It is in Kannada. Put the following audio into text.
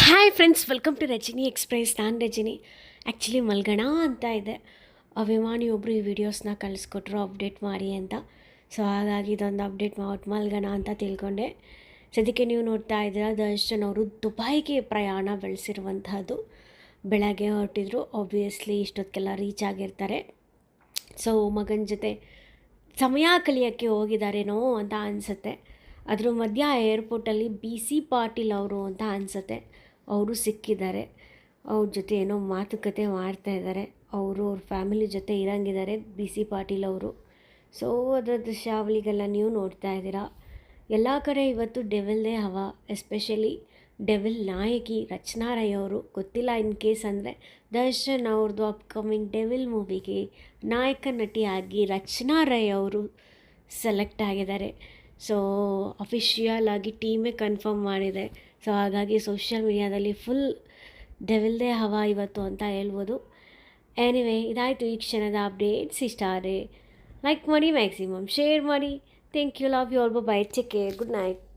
Hi friends welcome to Rajani express ನಾನು ರಜಿನಿ. ಆ್ಯಕ್ಚುಲಿ ಮಲ್ಗಣ ಅಂತ ಇದೆ. ಅಭಿಮಾನಿ ಒಬ್ಬರು ಈ ವಿಡಿಯೋಸ್ನ ಕಳಿಸ್ಕೊಟ್ರು ಅಪ್ಡೇಟ್ ಮಾಡಿ ಅಂತ. ಸೊ ಹಾಗಾಗಿ ಇದೊಂದು ಅಪ್ಡೇಟ್ ಮಾಡಿ ಮಲ್ಗಣ ಅಂತ ತಿಳ್ಕೊಂಡೆ. ಸದ್ಯಕ್ಕೆ ನೀವು ನೋಡ್ತಾ ಇದ್ದೀರ, ದರ್ಶನ್ ಅವರು ದುಬೈಗೆ ಪ್ರಯಾಣ ಬೆಳೆಸಿರುವಂತಹದ್ದು. ಬೆಳಗ್ಗೆ ಹೊರಟಿದ್ರು ಆಬ್ವಿಯಸ್ಲಿ ಇಷ್ಟೊತ್ತಿಗೆಲ್ಲ ರೀಚ್ ಆಗಿರ್ತಾರೆ. ಸೊ ಮಗನ ಜೊತೆ ಸಮಯ ಕಲಿಯೋಕ್ಕೆ ಹೋಗಿದ್ದಾರೇನೋ ಅಂತ ಅನಿಸುತ್ತೆ. ಅದ್ರ ಮಧ್ಯ ಏರ್ಪೋರ್ಟಲ್ಲಿ ಬಿ ಸಿ ಪಾಟೀಲ್ ಅವರು ಅಂತ ಅನಿಸುತ್ತೆ. ಅವರು ಸಿಕ್ಕಿದ್ದಾರೆ. ಅವ್ರ ಜೊತೆ ಏನೋ ಮಾತುಕತೆ ಮಾಡ್ತಾ ಇದ್ದಾರೆ. ಅವರು ಅವ್ರ ಫ್ಯಾಮಿಲಿ ಜೊತೆ ಇರಂಗಿದ್ದಾರೆ ಬಿ ಸಿ ಪಾಟೀಲ್ ಅವರು. ಸೊ ಅದರ ದೃಶ್ಯಾವಳಿಗೆಲ್ಲ ನೀವು ನೋಡ್ತಾ ಇದ್ದೀರಾ? ಎಲ್ಲ ಕಡೆ ಇವತ್ತು ಡೆವಿಲ್ದೇ ಹವ. ಎಸ್ಪೆಷಲಿ ಡೆವಿಲ್ ನಾಯಕಿ ರಚನಾ ರೈ ಅವರು. ಗೊತ್ತಿಲ್ಲ ಇನ್ ಕೇಸ್ ಅಂದರೆ ದರ್ಶನ್ ಅವ್ರದ್ದು ಅಪ್ಕಮಿಂಗ್ ಡೆವಿಲ್ ಮೂವಿಗೆ ನಾಯಕ ನಟಿಯಾಗಿ ರಚನಾ ರೈ ಅವರು ಸೆಲೆಕ್ಟ್ ಆಗಿದ್ದಾರೆ. ಸೊ ಅಫಿಷಿಯಲ್ ಆಗಿ ಟೀಮೇ ಕನ್ಫರ್ಮ್ ಮಾಡಿದೆ. ಸೊ ಹಾಗಾಗಿ ಸೋಷಿಯಲ್ ಮೀಡಿಯಾದಲ್ಲಿ ಫುಲ್ ಡೆವಿಲ್ದೇ ಹವಾ ಇವತ್ತು ಅಂತ ಹೇಳ್ಬೋದು. ಎನಿವೆ ಇದಾಯಿತು ಈ ಕ್ಷಣದ ಅಪ್ಡೇಟ್ಸ್ ಇಷ್ಟ ಆದರೆ ಲೈಕ್ ಮಾಡಿ ಮ್ಯಾಕ್ಸಿಮಮ್ ಶೇರ್ ಮಾಡಿ. Thank you love you all bye check care good night